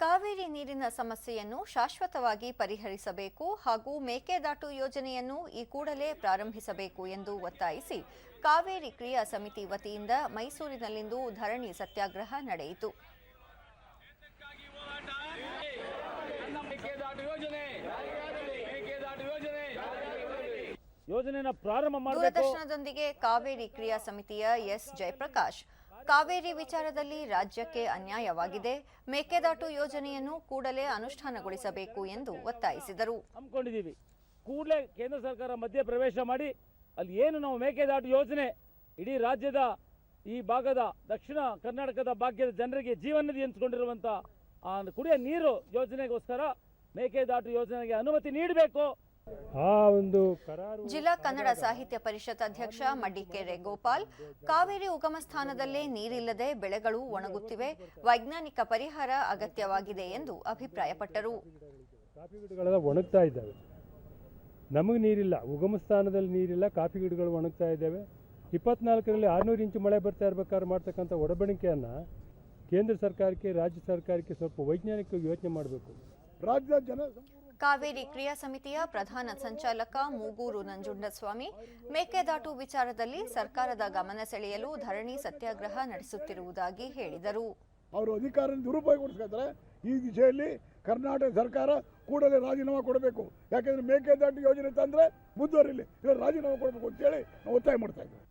ಕಾವೇರಿ ನೀರಿನ ಸಮಸ್ಯೆಯನ್ನು ಶಾಶ್ವತವಾಗಿ ಪರಿಹರಿಸಬೇಕು ಹಾಗೂ ಮೇಕೆದಾಟು ಯೋಜನೆಯನ್ನು ಈ ಕೂಡಲೇ ಪ್ರಾರಂಭಿಸಬೇಕು ಎಂದು ಒತ್ತಾಯಿಸಿ ಕಾವೇರಿ ಕ್ರಿಯಾ ಸಮಿತಿ ವತಿಯಿಂದ ಮೈಸೂರಿನಲ್ಲಿಂದು ಧರಣಿ ಸತ್ಯಾಗ್ರಹ ನಡೆಯಿತು. ದೂರದರ್ಶನದೊಂದಿಗೆ ಕಾವೇರಿ ಕ್ರಿಯಾ ಸಮಿತಿಯ ಎಸ್. ಜಯಪ್ರಕಾಶ್. ಕಾವೇರಿ ವಿಚಾರದಲ್ಲಿ ರಾಜ್ಯಕ್ಕೆ ಅನ್ಯಾಯವಾಗಿದೆ. ಮೇಕೆದಾಟು ಯೋಜನೆಯನ್ನು ಕೂಡಲೇ ಅನುಷ್ಠಾನಗೊಳಿಸಬೇಕು ಎಂದು ಒತ್ತಾಯಿಸಿದರು. ಹಮ್ಮಿಕೊಂಡಿದ್ದೀವಿ. ಕೂಡಲೇ ಕೇಂದ್ರ ಸರ್ಕಾರ ಮಧ್ಯ ಪ್ರವೇಶ ಮಾಡಿ ಅಲ್ಲಿ ಏನು ನಾವು ಮೇಕೆದಾಟು ಯೋಜನೆ ಇಡೀ ರಾಜ್ಯದ ಈ ಭಾಗದ ದಕ್ಷಿಣ ಕರ್ನಾಟಕದ ಭಾಗ್ಯದ ಜನರಿಗೆ ಜೀವನದಿ ಎಂಚಿಕೊಂಡಿರುವಂಥ ಕುಡಿಯೋ ನೀರು ಯೋಜನೆಗೋಸ್ಕರ ಮೇಕೆದಾಟು ಯೋಜನೆಗೆ ಅನುಮತಿ ನೀಡಬೇಕು. ಆ ಒಂದು ಜಿಲ್ಲಾ ಕನ್ನಡ ಸಾಹಿತ್ಯ ಪರಿಷತ್ ಅಧ್ಯಕ್ಷ ಮಡ್ಡಿಕೆರೆ ಗೋಪಾಲ್ ಕಾವೇರಿ ಉಗಮ ಸ್ಥಾನದಲ್ಲೇ ನೀರಿಲ್ಲದೆ ಬೆಳೆಗಳು ಒಣಗುತ್ತಿವೆ ವೈಜ್ಞಾನಿಕ ಪರಿಹಾರ ಅಗತ್ಯವಾಗಿದೆ ಎಂದು ಅಭಿಪ್ರಾಯಪಟ್ಟರು. ಕಾಫಿ ಗಿಡಗಳೆಲ್ಲ ಒಣಗ್ತಾ ಇದ್ದಾವೆ. ನಮಗೆ ನೀರಿಲ್ಲ ಉಗಮ ಸ್ಥಾನದಲ್ಲಿ ನೀರಿಲ್ಲ ಕಾಫಿ ಗಿಡಗಳು ಒಣಗ್ತಾ ಇದ್ದಾವೆ. ಇಪ್ಪತ್ನಾಲ್ಕರಲ್ಲಿ ಆರುನೂರು ಇಂಚು ಮಳೆ ಬರ್ತಾ ಇರ್ಬೇಕಾದ್ರೆ ಮಾಡ್ತಕ್ಕಂಥ ಒಡಬಣಿಕೆಯನ್ನು ಕೇಂದ್ರ ಸರ್ಕಾರಕ್ಕೆ ರಾಜ್ಯ ಸರ್ಕಾರಕ್ಕೆ ಸ್ವಲ್ಪ ವೈಜ್ಞಾನಿಕ ಯೋಚನೆ ಮಾಡಬೇಕು. ರಾಜ್ಯದ ಜನ ಕಾವೇರಿ ಕ್ರಿಯಾ ಸಮಿತಿಯ ಪ್ರಧಾನ ಸಂಚಾಲಕ ಮೂಗೂರು ನಂಜುಂಡಸ್ವಾಮಿ, ಮೇಕೆದಾಟು ವಿಚಾರದಲ್ಲಿ ಸರ್ಕಾರದ ಗಮನ ಸೆಳೆಯಲು ಧರಣಿ ಸತ್ಯಾಗ್ರಹ ನಡೆಸುತ್ತಿರುವುದಾಗಿ ಹೇಳಿದರು. ಅವರು ಅಧಿಕಾರ ದುರುಪಯೋಗಿಸ್ಕೊಂಡ್ರೆ ಈ ದಿಶೆಯಲ್ಲಿ ಕರ್ನಾಟಕ ಸರ್ಕಾರ ಕೂಡಲೇ ರಾಜೀನಾಮೆ ಕೊಡಬೇಕು. ಯಾಕೆಂದ್ರೆ ಮೇಕೆದಾಟು ಯೋಜನೆ ತಂದ್ರೆ ಮುಂದುವರಿಲಿ ರಾಜೀನಾಮೆ ಕೊಡಬೇಕು ಅಂತ ಹೇಳಿ ಒತ್ತಾಯ ಮಾಡ್ತಾ ಇದ್ದೀವಿ.